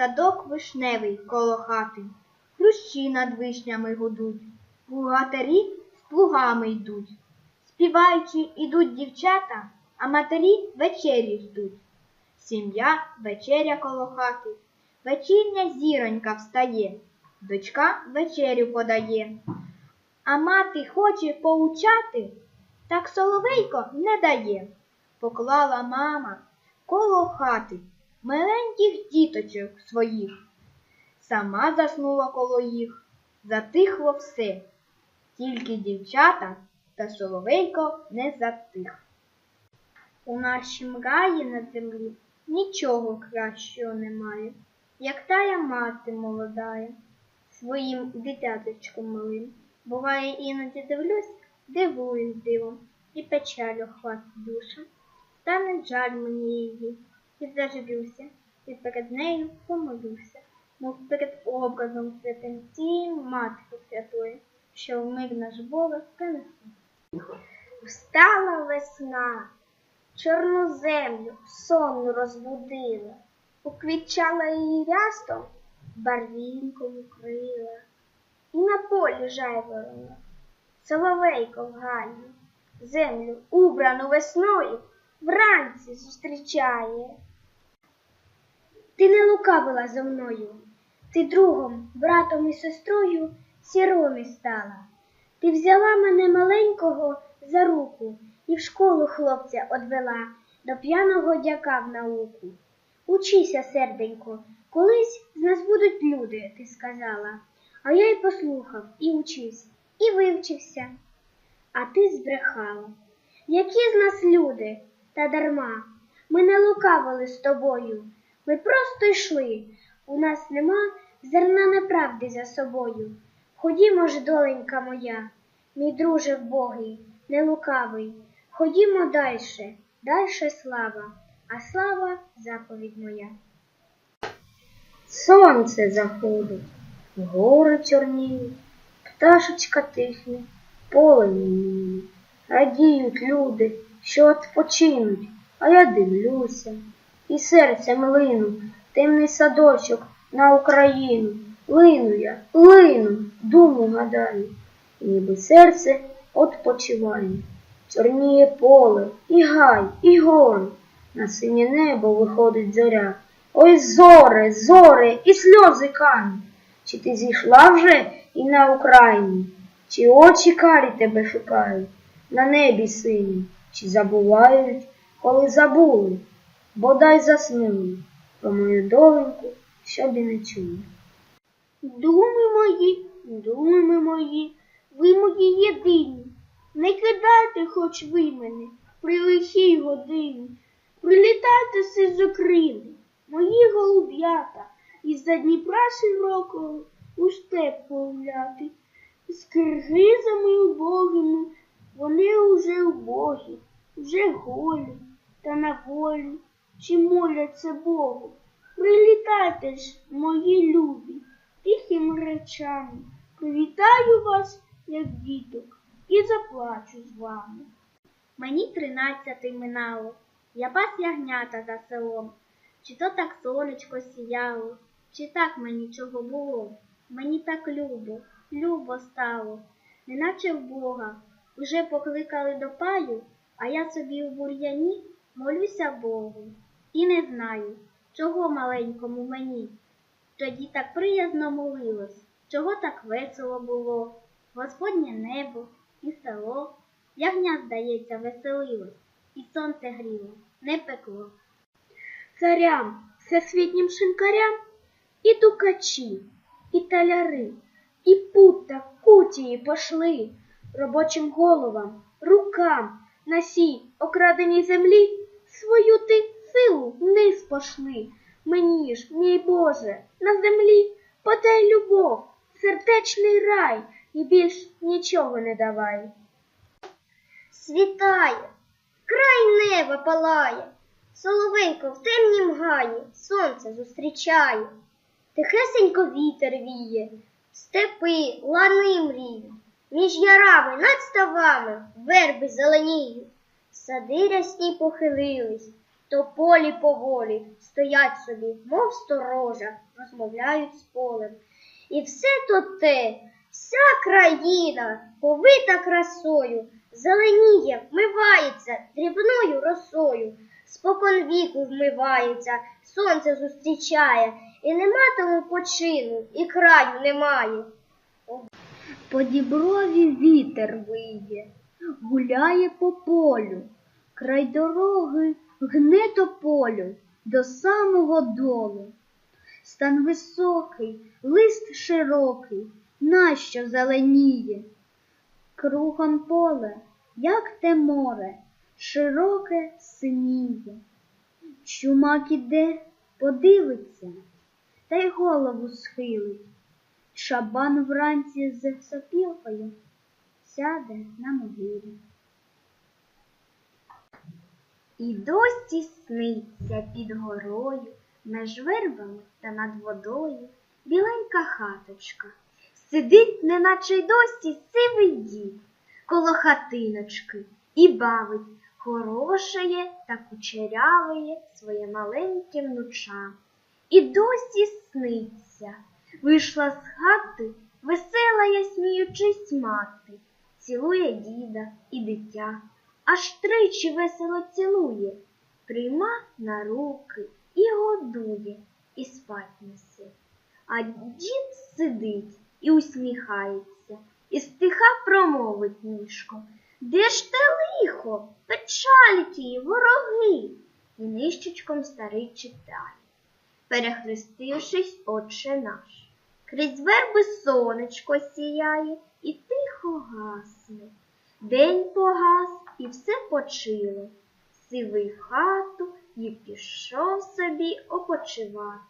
Садок вишневий коло хати, Хрущі над вишнями гудуть, Плугатарі з плугами йдуть. Співаючи, ідуть дівчата, а матері вечерю ждуть. Сім'я вечеря коло хати, вечірня зіронька встає, дочка вечерю подає. А мати хоче поучати, так соловейко не дає. Поклала мама коло хати миленьких діточок своїх. Сама заснула коло їх, затихло все, тільки дівчата та соловейко не затих. У нашім раї на землі нічого кращого немає, як тая мати молодая, своїм дитяточком малим. Буває, іноді дивлюсь, дивуюсь дивом, і печалю хватить душа. Стане жаль мені її, і заживлюся, і перед нею помолюся, мов перед образом святим тієї Матки Святої, що в мир наш Бога принесла. Встала весна, чорну землю сонну розбудила, уквітчала її рястом, барвінком укрила, і на полі жайворона, соловейко в гані, землю, убрану весною, вранці зустрічає. Ти не лукавила зо мною, ти другом, братом і сестрою сіромі стала. Ти взяла мене маленького за руку і в школу хлопця одвела до п'яного дяка в науку. Учися, серденько, колись з нас будуть люди, ти сказала. А я й послухав і учився, і вивчився. А ти збрехала. Які з нас люди, та дарма. Ми не лукавили з тобою. Ми просто йшли. У нас нема зерна неправди за собою. Ходімо ж, доленька моя, мій друже вбогий, не лукавий. Ходімо дальше, дальше слава, а слава заповідь моя. Сонце заходить, гори чорніють, пташечка тихне, поле. Радіють люди, що відпочинуть, а я дивлюся. І серцем лину, темний садочок на Україну. Лину я, лину, думу гадаю, ніби серце odpoчиває. Чорніє поле, і гай, і гори, на синє небо виходить зоря. Ой, зоре, зоре, і сльози кануть. Чи ти зійшла вже і на Україні, чи очі карі тебе шукають на небі синім, чи забувають, коли забули, бодай заснули про мою доленьку, щоб і не чули. Думи мої, думи мої, ви мої єдині. Не кидайте хоч ви мене при лихій годині. Прилітайте си з окрили, мої голуб'ята, із за Дніпра широкого у степ погуляти. З киргизами убогими вони уже убогі, вже голі та на волі, чи моляться Богу. Прилітайте ж, мої любі, тихими речами. Привітаю вас, як діток, і заплачу з вами. Мені тринадцяти минало, я пас ягнята за селом. Чи то так сонечко сіяло, чи так мені чого було. Мені так любо, любо стало, неначе в Бога. Уже покликали до паю, а я собі у бур'яні молюся Богу. І не знаю, чого маленькому мені. Тоді так приязно молилось, чого так весело було, Господнє небо і село, ягня, здається, веселилось, і сонце гріло, не пекло. Царям, всесвітнім шинкарям і тукачі, і таляри, і пута кутії пошли робочим головам, рукам на сій окраденій землі свою ти силу вниз пошли. Мені ж, мій Боже, на землі подай любов, сердечний рай, і більш нічого не давай. Світає, край неба палає, соловейко в темнім гаї сонце зустрічає, тихесенько вітер віє, степи, лани мріють, між ярами над ставами верби зеленіють, сади рясні похилились, Тополі поволі стоять собі, мов сторожа, розмовляють з полем. І все то те, вся країна, повита красою, зеленіє, вмивається дрібною росою, спокон віку вмивається, сонце зустрічає, і нема тому почину, і краю немає. По діброві вітер виє, гуляє по полю, край дороги гне тополю до самого долу. Стан високий, лист широкий, нащо зеленіє. Кругом поле, як те море, широке синіє. Чумак іде, подивиться, та й голову схилить. Шабан вранці з сопілкою сяде на могилі. І досі сниться під горою, меж вербами та над водою, біленька хаточка. Сидить, неначе й досі сивий дід коло хатиночки і бавить хорошеє та кучерявеє своє маленьке внуча. І досі сниться. Вийшла з хати весела, я сміючись мати, цілує діда і дитя, аж тричі весело цілує, прийма на руки і годує, і спать несе. А дід сидить і усміхається, і стиха промовить ніжко. Де ж те лихо, печалі вороги? І нищечком старий читає, перехрестившись, отче наш. Крізь верби сонечко сіяє і тихо гасне. День погас і все почило. Сивий хату і пішов собі опочивати.